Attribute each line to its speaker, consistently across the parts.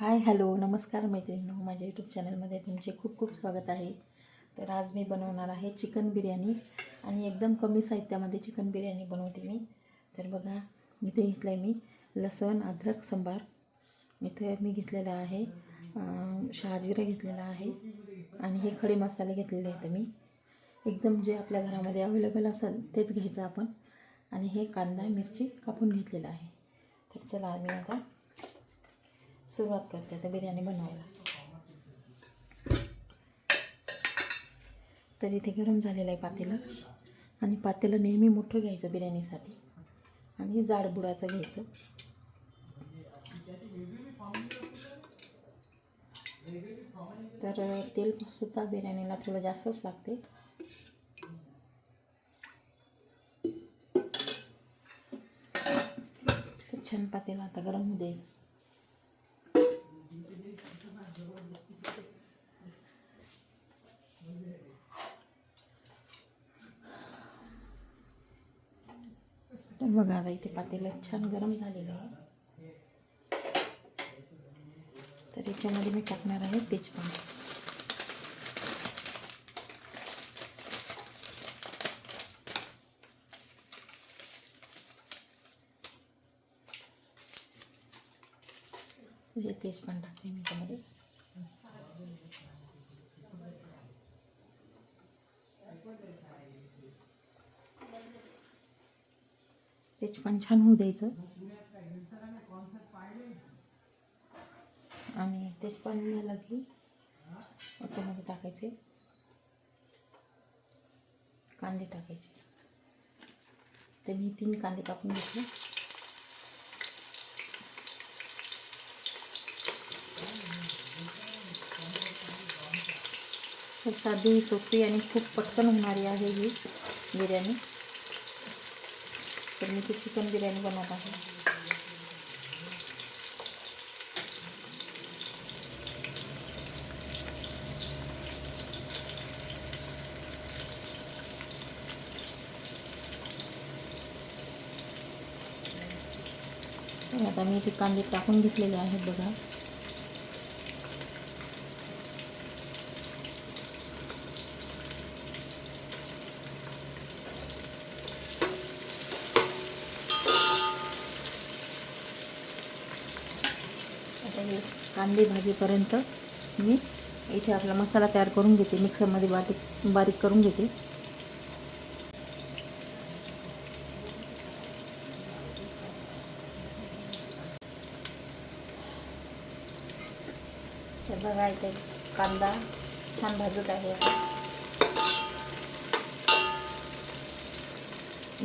Speaker 1: Hi hello नमस्कार मैत्रिणींनो. माझ्या यूट्यूब चॅनलमध्ये तुमचे खूप खूप स्वागत आहे. तर आज मी बनवणार आहे चिकन बिर्याणी आणि एकदम कमी साहित्यामध्ये चिकन बिर्याणी बनवते मी. तर बघा इथे घेतलं आहे मी लसण अद्रक सांबार. इथे मी घेतलेलं आहे अं, घेतलेला आहे आणि हे खडे मसाले घेतलेले आहेत मी. एकदम जे आपल्या घरामध्ये अवेलेबल असेल तेच घ्यायचं आपण. आणि हे कांदा मिरची कापून घेतलेलं आहे. तर चला मी आता सुरुवात करते आता बिर्याणी बनवायला. तर इथे गरम झालेलं आहे पातेलं. आणि पातेलं नेहमी मोठं घ्यायचं बिर्याणीसाठी. आणि जाड बुडाचं घ्यायचं. तर तेलसुद्धा बिर्याणीला थोडं जास्तच लागते. छान पातेलं आता गरम होऊ द्यायचं. बघा आता इथे पातेलं छान गरम झालेलं आहे. तर याच्यामध्ये मी टाकणार आहे तेजपान. हे तेजपान टाकते मी त्यामध्ये तेजपान छान होऊ द्यायचं. आणि तेजपान झालं की याच्यामध्ये टाकायचे. कांदे टाकायचे. ते मी तीन कांदे कापून घेतले. तर साधी सोपी आणि खूप पटकन होणारी आहे ही बिर्याणी. तर मी ती चिकन बिर्याणी बनवत आहे तर आता मी ते कांदे टाकून घेतलेले आहेत बघा आता हे कांदे भाजीपर्यंत मी इथे आपला मसाला तयार करून घेते. मिक्सरमध्ये बारीक बारीक करून घेते. बघा इथे कांदा छान भाजत आहे.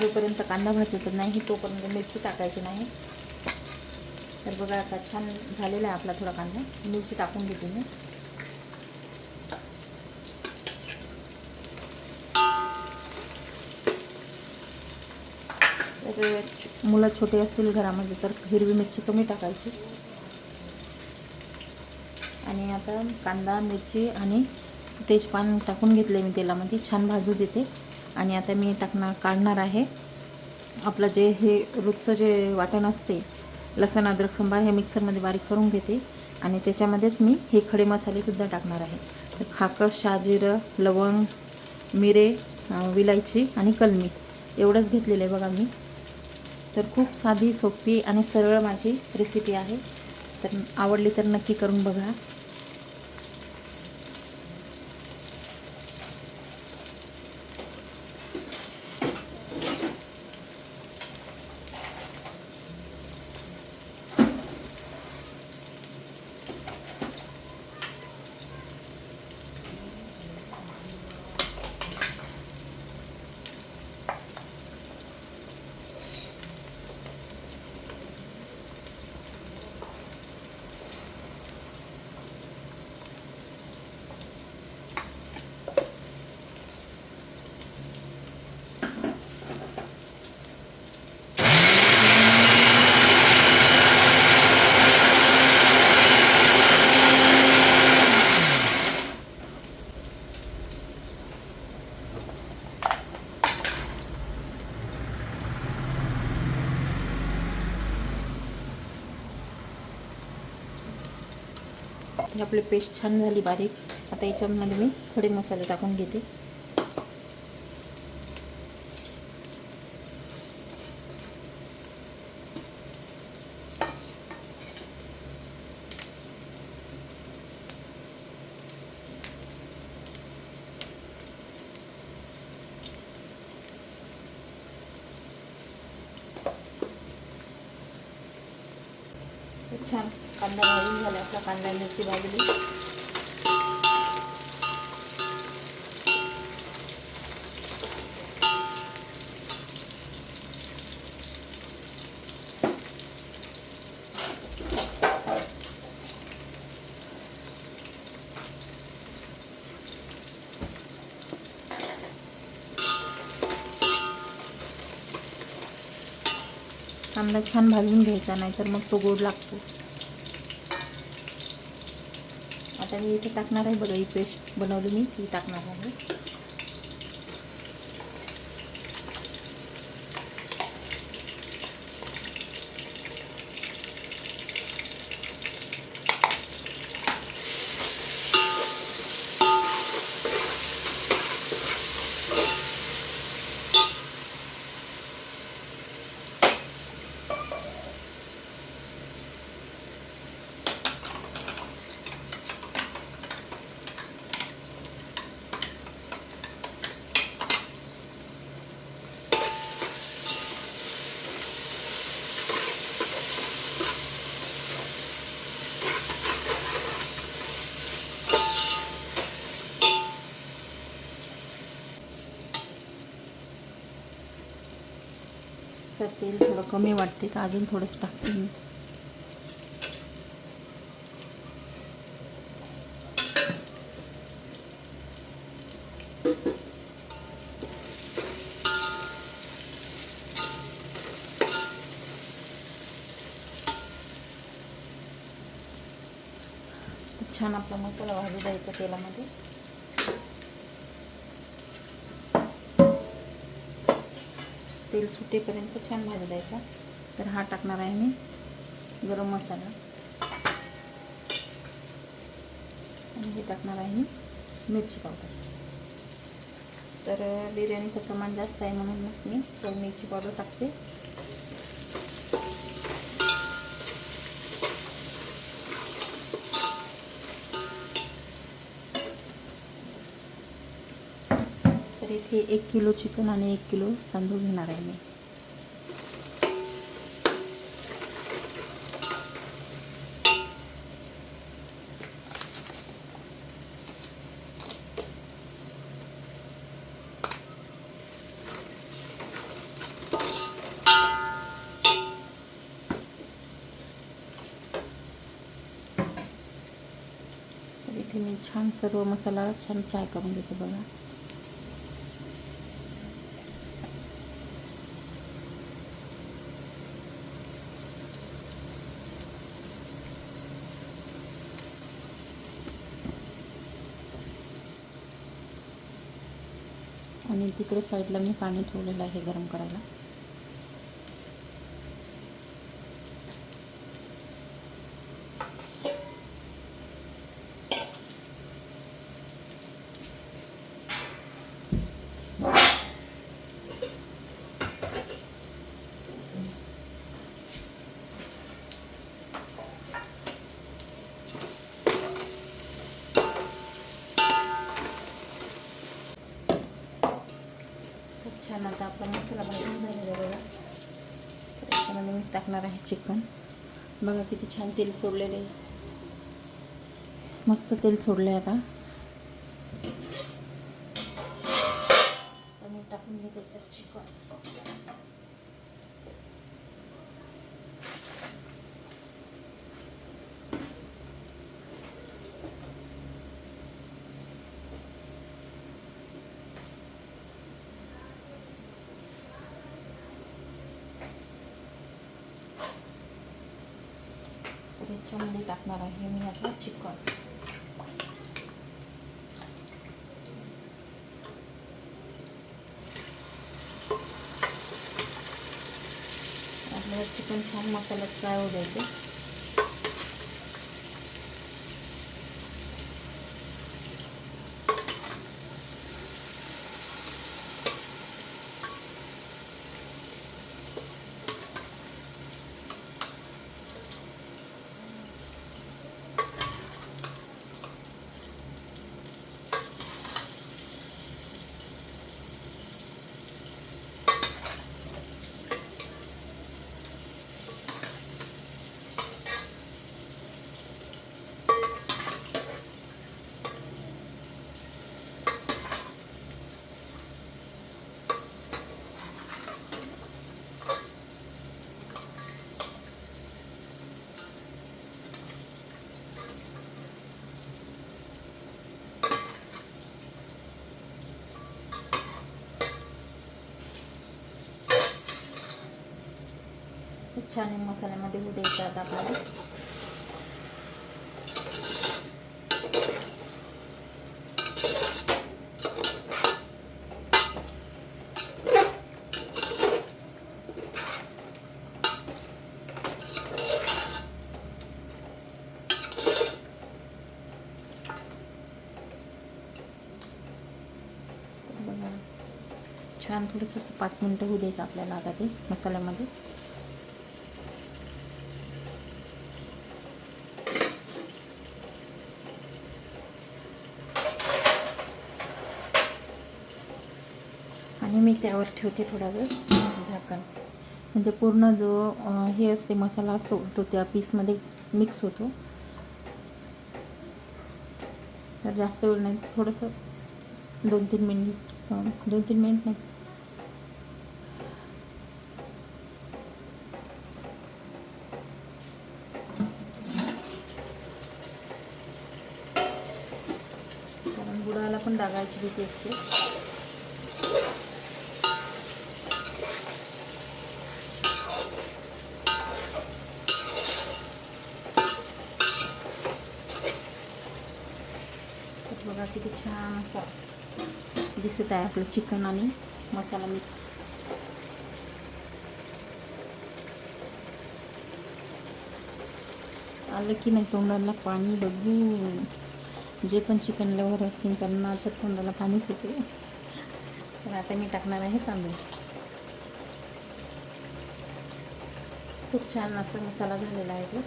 Speaker 1: जोपर्यंत कांदा भाजत नाही तोपर्यंत मिरची टाकायची नाही. तर बघा आता छान झालेला आहे आपला थोडा कांदा. मिरची टाकून घेते मी. तर मुलं छोटे असतील घरामध्ये तर हिरवी मिरची कमी टाकायची. आणि आता कांदा मिरची आणि तेजपान टाकून घेतले मी तेलामध्ये. छान भाजू देते. आणि आता मी टाकणार काढणार आहे. आपलं जे हे रोजचं जे वाटण असते लसण अद्रक सांबार हे मिक्सरमध्ये बारीक करून घेते. आणि त्याच्यामध्येच मी हे खडे मसालेसुद्धा टाकणार आहे. तर खाकं शाजिरं लवंग मिरे विलायची आणि कलमी एवढंच घेतलेलं आहे बघा मी. तर खूप साधी सोपी आणि सरळ माझी रेसिपी आहे. तर आवडली तर नक्की करून बघा. आपली पेस्ट छान झाली बारीक. आता याच्यामध्ये मी थोडे मसाले टाकून घेते. छान. कांदा भाजून झाला आपला कांदा मिरची भाजली. कांदा छान भाजून घ्यायचा नाहीतर मग तो गोड लागतो. आणि मी इथे टाकणार आहे बघा ही पेस्ट बनवली मी ती टाकणार आहे. तेल थोडं कमी वाटते तर अजून थोडंसं टाकते मी. छान आपला मसाला भाजू द्यायचा तेलामध्ये. तेल सुटेपर्यंत छान भाजू द्यायचा तर हा टाकणार आहे मी गरम मसाला. आणि हे टाकणार आहे मी मिरची पावडर. तर बिर्याणीचं प्रमाण जास्त आहे म्हणून मग मी मिरची पावडर टाकते. तर इथे एक किलो चिकन आणि एक किलो तांदूळ घेणार आहे मी. मी छान सर्व मसाला छान फ्राय करून घेते बघा आणि तिकडे साईडला मी पाणी ठेवलेलं आहे गरम करायला खूप छान आता आपला मसाला भाजून झालेला आहे बघा तर याच्यामध्ये मी टाकणार आहे चिकन बघा किती छान तेल सोडलेले आहे. मस्त तेल सोडलं आहे आता तर मी टाकून घेते त्याच्यात चिकन याच्यामध्ये टाकणार आहे. मी आता चिकन. आपल्याला चिकन छान मसाल्यात फ्राय होऊ द्यायचे. छान मसाल्यामध्ये होऊ द्यायचं आता आपल्याला. छान थोडंसं पाच मिनटं होऊ द्यायचं आपल्याला आता ते मसाल्यामध्ये. आणि मी त्यावर ठेवते थोडा वेळ झाकण. म्हणजे पूर्ण जो हे असते मसाला असतो तो त्या पीसमध्ये मिक्स होतो. तर जास्त वेळ नाही थोडंसं दोन तीन मिनिट दोन तीन मिनिट नाही. कारण बुडाला पण डागायची भीती असते तर बघा किती छान असा दिसत आहे आपलं चिकन आणि मसाला मिक्स आलं की नाही तोंडाला पाणी बघू. जे पण चिकन लवर असतील त्यांना तर तोंडाला पाणी सुटे. तर आता मी टाकणार आहे तांदूळ. खूप छान असा मसाला झालेला आहे तो.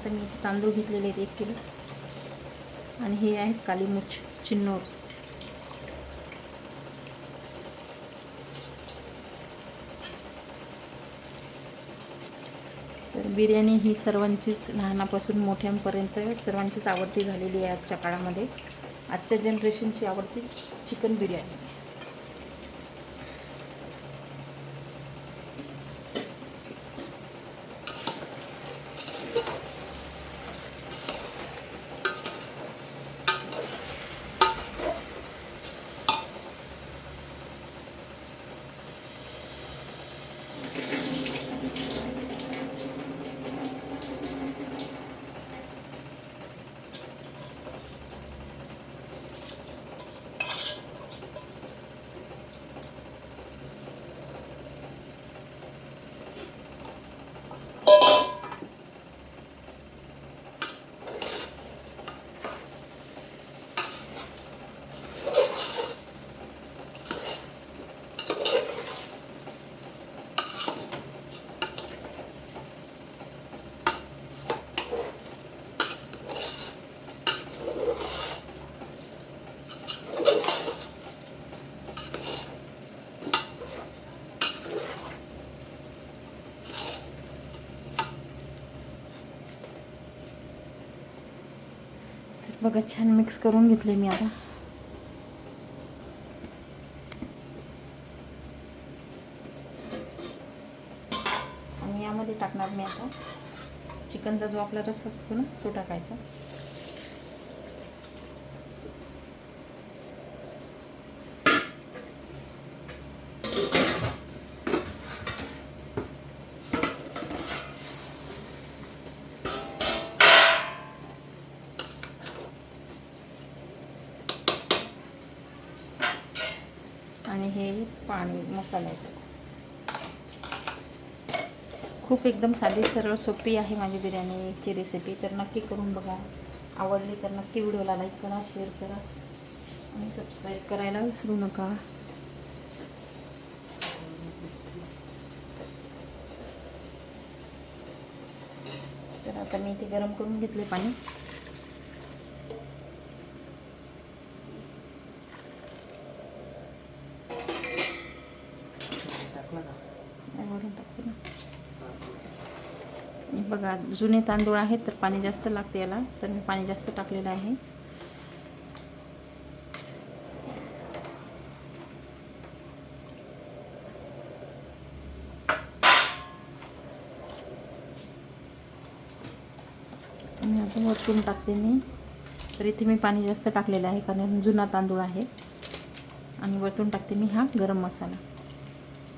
Speaker 1: आता मी इथे तांदूळ घेतलेले आहेत एक किलो. आणि हे आहेत काली मुछ चिन्नोर. तर बिर्याणी ही सर्वांचीच लहानापासून मोठ्यांपर्यंत सर्वांचीच आवडती झालेली आहे आजच्या काळामध्ये. आजच्या जनरेशनची आवडती चिकन बिर्याणी. बघा छान मिक्स करून घेतले मी आता. आणि यामध्ये टाकणार मी आता. चिकनचा जो आपला रस असतो ना तो टाकायचा आणि हे पाणी मसाल्याचं. खूप एकदम साधी सरळ सोपी आहे माझी बिर्याणीची रेसिपी तर नक्की करून बघा. आवडली तर नक्की व्हिडिओला लाईक करा शेअर करा. आणि सबस्क्राईब करायला विसरू नका. तर आता मी इथे गरम करून घेतले पाणी
Speaker 2: टाकला का
Speaker 1: नाही, वरून टाकते ना आणि बघा जुने तांदूळ आहेत तर पाणी जास्त लागते याला. तर मी पाणी जास्त टाकलेलं आहे. आणि आता वरतून टाकते मी. तर इथे मी पाणी जास्त टाकलेलं आहे कारण जुना तांदूळ आहे. आणि वरतून टाकते मी हा गरम मसाला.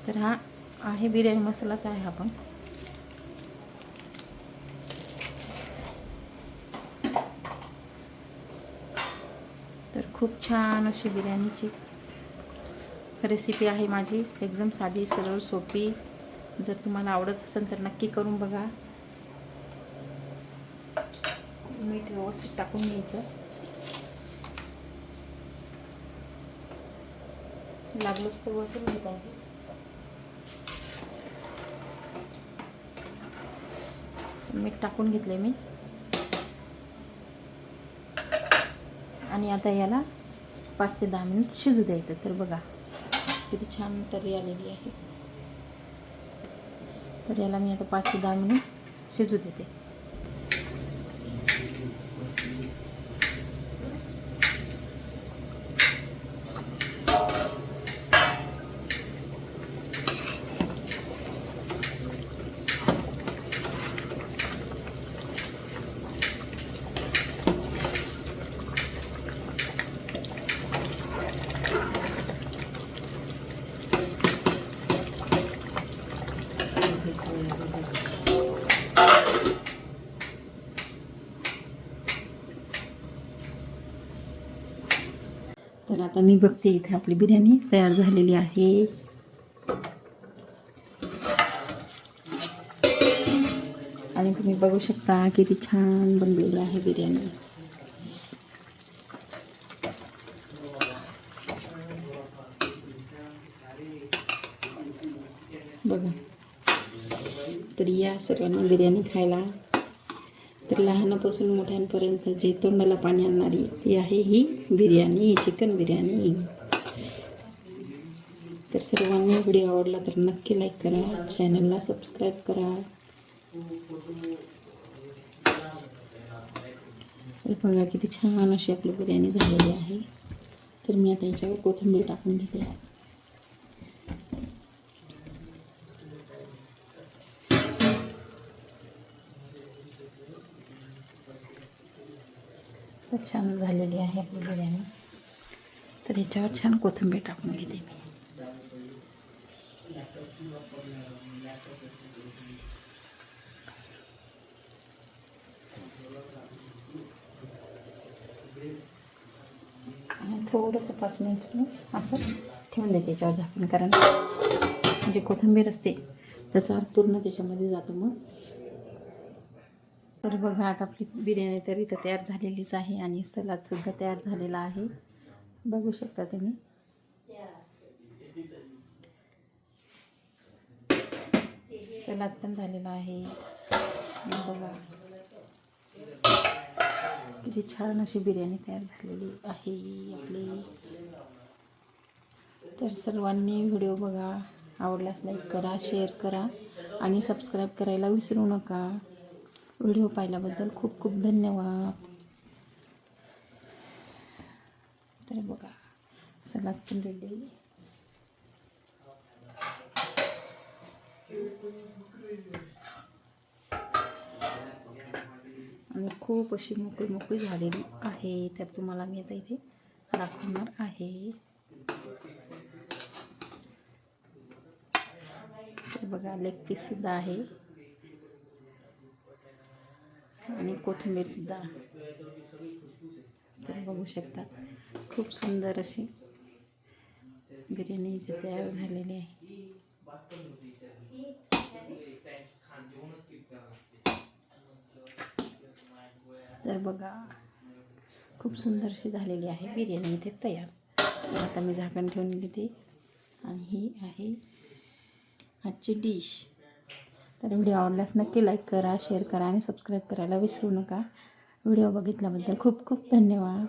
Speaker 1: तर हा आहे बिर्याणी मसालाच आहे हा पण. खूप छान अशी बिर्याणीची रेसिपी आहे माझी. एकदम साधी सरळ सोपी. जर तुम्हाला आवडत असेल तर नक्की करून बघा. मीठ व्यवस्थित टाकून घ्यायचं. लागलंच तर वरतून घेत आहे मीठ टाकून घेतले मी. आणि आता याला पाच ते दहा मिनिट शिजू द्यायचं. तर बघा किती छान तर्री आलेली आहे. तर याला मी आता पाच ते दहा मिनिट शिजू देते. तर आता मी बघते इथे आपली बिर्याणी तयार झालेली आहे. आणि तुम्ही बघू शकता किती छान बनलेली आहे बिर्याणी बघा तर या सर्वांना बिर्याणी खायला. तर लहानापासून मोठ्यांपर्यंत जे तोंडाला पाणी आणणारी ती आहे ही बिर्याणी चिकन बिर्याणी. तर सर्वांनी व्हिडिओ आवडला तर नक्की लाईक करा चॅनलला सबस्क्राईब करा. तर बघा किती छान अशी आपली बिर्याणी झालेली आहे. तर मी आता याच्यावर कोथिंबीर टाकून घेते. तर छान झालेली आहे आपली बिर्याणी. तर ह्याच्यावर छान कोथिंबीर टाकून घेते मी. थोडंसं पाच मिनिट असं ठेवून देते याच्यावर झाकून कारण म्हणजे कोथिंबीर असते त्याचा पूर्ण त्याच्यामध्ये जातो मग. तर बघा आता आपली बिर्याणी तर इथं तयार झालेलीच आहे आणि सलादसुद्धा तयार झालेला आहे. बघू शकता तुम्ही. सलाद पण झालेला आहे. बघा किती छान अशी बिर्याणी तयार झालेली आहे आपली. तर सर्वांनी व्हिडिओ बघा. आवडल्यास लाईक करा शेअर करा. आणि सबस्क्राईब करायला विसरू नका. व्हिडिओ पाहिल्याबद्दल खूप खूप धन्यवाद. तर बघा सलाद पण रेडी आणि खूप अशी मोकळी मोकळी झालेली आहे तर तुम्हाला मी आता इथे दाखवणार आहे. तर बघा लेग पीससुद्धा आहे. आणि कोथिंबीरसुद्धा तर बघू शकता खूप सुंदर अशी बिर्याणी इथे तयार झालेली आहे. तर बघा खूप सुंदरशी झालेली आहे बिर्याणी इथे तयार. आता मी झाकण ठेवून घेते. आणि ही आहे आजची डिश. तर व्हिडिओ आवडल्यास नक्की लाईक करा शेअर करा आणि सबस्क्राईब करायला विसरू नका. व्हिडिओ बघितल्याबद्दल खूप खूप धन्यवाद.